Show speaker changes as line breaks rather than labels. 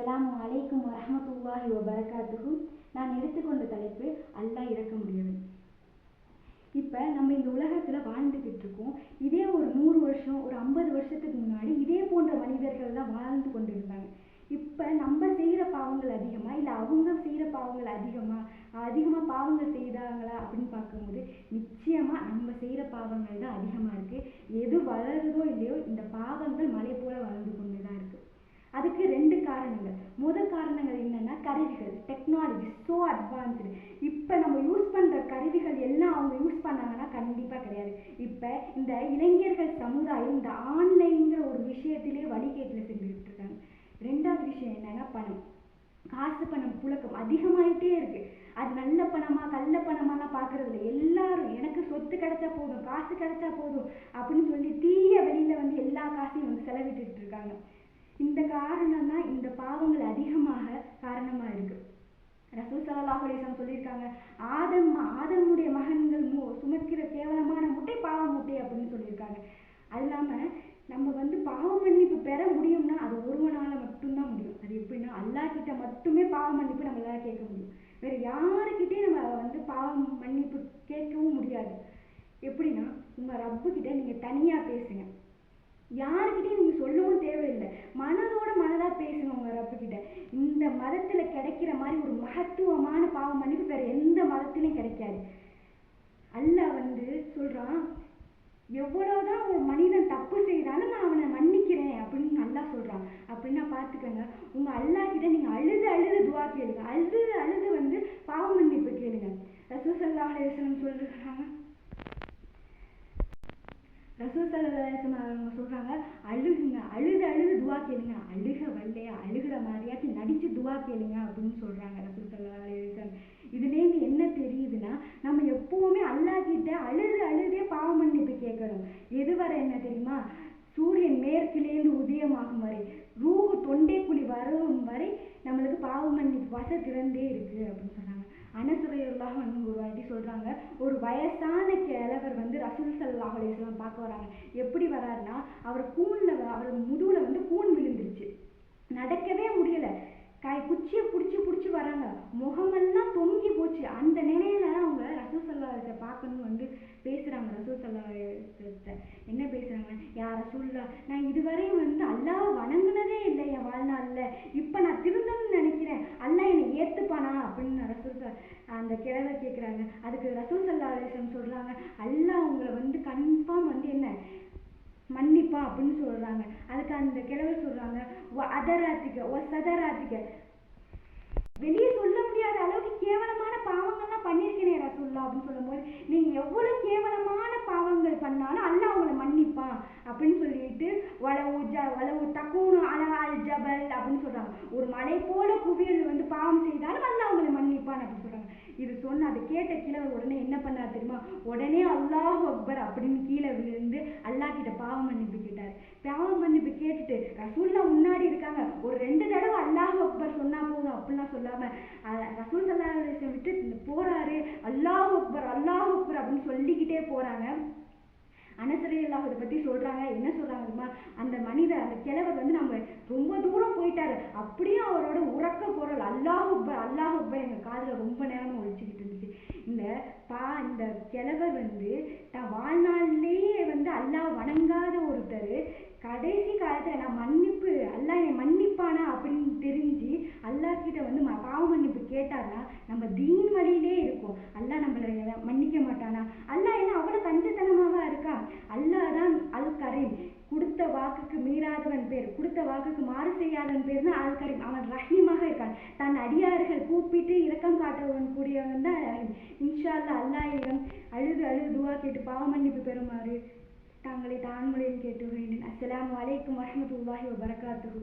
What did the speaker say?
அஸ்ஸலாமு அலைக்கும் வரமத்துல்லாஹி வபரகாத்துஹு. நான் எடுத்துக்கொண்ட தலைப்பு அல்லாஹ் இறக்க முடியவன் இப்போ நம்ம இந்த உலகத்தில் வாழ்ந்துக்கிட்டு இருக்கோம் இதே ஒரு நூறு வருஷம் ஒரு ஐம்பது வருஷத்துக்கு முன்னாடி இதே போன்ற மனிதர்கள் தான் வாழ்ந்து கொண்டு இருந்தாங்க இப்போ நம்ம செய்கிற பாவங்கள் அதிகமாக இல்லை அவங்க செய்கிற பாவங்கள் அதிகமாக அதிகமாக பாவங்கள் செய்தாங்களா அப்படின்னு பார்க்கும்போது நிச்சயமாக நம்ம செய்கிற பாவங்கள் தான் அதிகமாக இருக்குது எது வளருதோ இல்லையோ இந்த பாவங்கள் மலை போல வளர்ந்து கொண்டு அதுக்கு ரெண்டு காரணங்கள். முதல் காரணங்கள் என்னென்னா கருவிகள் டெக்னாலஜி ஸோ அட்வான்ஸ்டு இப்போ நம்ம யூஸ் பண்ணுற கருவிகள் எல்லாம் அவங்க யூஸ் பண்ணாங்கன்னா கண்டிப்பாக கிடையாது. இப்போ இந்த இளைஞர்கள் சமுதாயம் இந்த ஆன்லைன்கிற ஒரு விஷயத்திலே வழிகேட்டில் செஞ்சுக்கிட்டு இருக்காங்க. ரெண்டாவது விஷயம் என்னன்னா பணம். காசு பணம் புழக்கம் அதிகமாயிட்டே இருக்கு. அது நல்ல பணமா கள்ள பணமாலாம் பார்க்கறது இல்லை எல்லாரும் எனக்கு சொத்து கிடைச்சா போதும் காசு கிடைச்சா போதும் அப்படின்னு சொல்லி தீய வெளியில வந்து எல்லா காசையும் வந்து செலவிட்டுட்டு இருக்காங்க இந்த காரணம் தான் இந்த பாவங்கள் அதிகமாக காரணமாக இருக்கு. ரசூல் ஸல்லல்லாஹு சொல்லியிருக்காங்க ஆதம் ஆதமுடைய மகன்கள் மு சுமக்கிற கேவலமான முட்டை பாவ முட்டை அப்படின்னு சொல்லியிருக்காங்க. அது நம்ம வந்து பாவ மன்னிப்பு பெற முடியும்னா அது ஒருவனால மட்டும்தான் முடியும். அது எப்படின்னா அல்லாஹ் கிட்ட மட்டுமே பாவ மன்னிப்பு நம்மளால கேட்க முடியும். வேற யாருக்கிட்டையும் நம்ம வந்து பாவ மன்னிப்பு கேட்கவும் முடியாது. எப்படின்னா உங்க ரப்பு கிட்ட நீங்க தனியா பேசுங்க. யாருக்கிட்டையும் நீங்க சொல்லவும் தேவையில்லை. மனதோட மனதா பேசுங்க உங்க ரப்பு கிட்ட இந்த மதத்துல கிடைக்கிற மாதிரி ஒரு மகத்துவமான பாவ மன்னிப்பு வேற எந்த மதத்திலையும் கிடைக்காது. அல்லாஹ் வந்து சொல்றான் எவ்வளவுதான் ஒரு மனிதன் தப்பு செய்தாலும் நான் அவனை மன்னிக்கிறேன் அப்படின்னு நல்லா சொல்றான். அப்படின்னா பாத்துக்கோங்க உங்க அல்லாஹ் கிட்ட நீங்க அழுது அழுது துவா கேளுங்க. அழுது அழுது வந்து பாவ மன்னிப்பு கேளுங்க ரசூல் ஸல்லல்லாஹு அலைஹி வஸல்லம் சொல்றாங்க ரசூல் ஸல்லல்லாஹு அலைஹி வஸல்லம் அவங்க சொல்றாங்க அழுகுங்க அழுது அழுது துவா கேளுங்க அழுக வரலையா அழுகிற மாதிரியாச்சும் நடிச்சு துவா கேளுங்க அப்படின்னு சொல்றாங்க. ரசூல் சல்லா அலிசன் இதுலேருந்து என்ன தெரியுதுன்னா நம்ம எப்பவுமே அல்லாஹ் கிட்ட அழுது அழுதே பாவ மன்னிப்பு கேட்கணும். எது வரை என்ன தெரியுமா? சூரியன் மேற்கிலேருந்து உதயமாகும் வரை ரூஹு தொண்டைக்குழி வரும் வரை நம்மளுக்கு பாவ மன்னிப்பு வச திறந்தே இருக்கு அப்படின்னு சொன்னாங்க. அனசுரையுள்ளாக வந்து ஒரு வாட்டி சொல்றாங்க ஒரு வயசான கிழவர் வந்து ரசூல் ஸல்லல்லாஹு பார்க்க வராங்க. எப்படி வராருன்னா அவர் கூன்ல அவர் முதுகுல வந்து கூன் விழுந்துருச்சு. நடக்கவே முடியல. காய் குச்சியை பிடிச்சி பிடிச்சி வராங்க. முகமெல்லாம் தொங்கி போச்சு. அந்த நிலையில அவங்க ரசூல் ஸல்லல்லாஹு பார்க்கணும்னு வந்து பேசுகிறாங்க ரசூல் ஸல்லல்லாஹு என்ன பேசுகிறாங்க யா ரசூல்லா நான் இதுவரையும் வந்து அல்லாஹ் வணங்கினதே இல்லை என் வாழ்நாளில். இப்போ நான் திருந்தணும்னு நினைக்கிறேன். அல்லாஹ் என்னை ஏற்றுப்பானா அப்படின்னு ரசூல் ச அந்த கிழவை கேட்குறாங்க அதுக்கு ரசூல் ஸல்லல்லாஹு சொல்கிறாங்க அல்லாஹ் உங்களை வந்து கன்ஃபார்ம் வந்து என்ன? மன்னிப்பா அப்படின்னு சொல்கிறாங்க அதுக்கு அந்த கிழவர் சொல்கிறாங்க "வ அதராத்திக்க ஒ சதராத்திக்க வெளியே சொல்ல முடியாத அளவுக்கு கேவலமான பாவங்கள்லாம் பண்ணியிருக்கேனே ரசூல்லா அப்படின்னு சொல்லும்போது நீங்கள் எவ்வளோ கேவலமான பாவங்கள் பண்ணாலும் அல்லாஹ் அவங்கள மன்னிப்பான் அப்படின்னு சொல்லிட்டு வளவு ஜ வளவு தக்கூனு அலா அல் ஜபல் அப்படின்னு சொல்கிறாங்க ஒரு மலை போல குவியல் வந்து பாவம் செய்தாலும் அல்லாஹ் அவங்களை மன்னிப்பான் அப்படின்னு சொல்கிறாங்க இது சொன்ன அதை கேட்ட கிழவர் உடனே என்ன பண்ணார் தெரியுமா? உடனே அல்லாஹ் அக்பர் அப்படின்னு கீழே விழுந்து அல்லாஹ் கிட்ட பாவ மன்னிப்பு கேட்டார் பாவ மன்னிப்பு கேட்டுட்டு ரசூல்லா முன்னாடி இருக்காங்க ஒரு ரெண்டு தடவை அல்லாஹ் அக்பர் சொன்னா போதும் அப்படிலாம் சொல்லாம ரசூல் சல்லா விட்டு போறாரு அல்லாஹ் அக்பர் அல்லாஹ் அக்பர் அப்படின்னு சொல்லிக்கிட்டே போறாங்க. அனசரையெல்லாம் அதை பத்தி சொல்றாங்க. என்ன சொல்றாங்க அந்த மனிதர் அந்த கிழவர் வந்து நம்ம ரொம்ப தூரம் போயிட்டாரு. அப்படியே அவரோட உறக்க குரல் அல்லாஹ் அக்பர் அல்லாஹ் அக்பர் எங்க காதுல ரொம்ப நேரம் ஒழிச்சுக்கிட்டு இருந்துச்சு. இந்த பா இந்த கிழவர் வந்து தான் வாழ்நாள்லேயே வந்து அல்லாஹ் வணங்காத ஒருத்தர் கடைசி காலத்துல நான் மன்னிப்பு அல்லாஹ் என்னை மன்னிப்பானா அப்படின்னு தெரிஞ்சு கிட்ட வந்து பாவ மன்னிப்பு கேட்டார்னா நம்ம தீன் வழியிலே இருக்கும். அல்லாஹ் நம்மள மன்னிக்க மாட்டானா? அல்லாஹ் ஏன்னா அவ்வளோ கஞ்சத்தனமாவா இருக்கா? அல்லாஹ் தான் அல் கரீம் கொடுத்த வாக்குக்கு மீறாதவன் பேர் கொடுத்த வாக்குக்கு மாறு செய்யாதவன் பேர் தான் அல் கரீம் அவன் ரஹீமாக இருக்கான். தன் அடியார்கள் கூப்பிட்டு இரக்கம் காட்டுறவன் கூடியவன் தான் ரஹீம். இன்ஷா அல்லாஹ் அல்லாஹ்விடம் அழுது அழுது துவா கேட்டு பாவ மன்னிப்பு பெறுமாறு தாங்களை தான்முறையில் கேட்டு வேண்டும் அஸ்லாம் வலைக்கும் வரமத்துல்லாஹி வபரகாத்துஹு.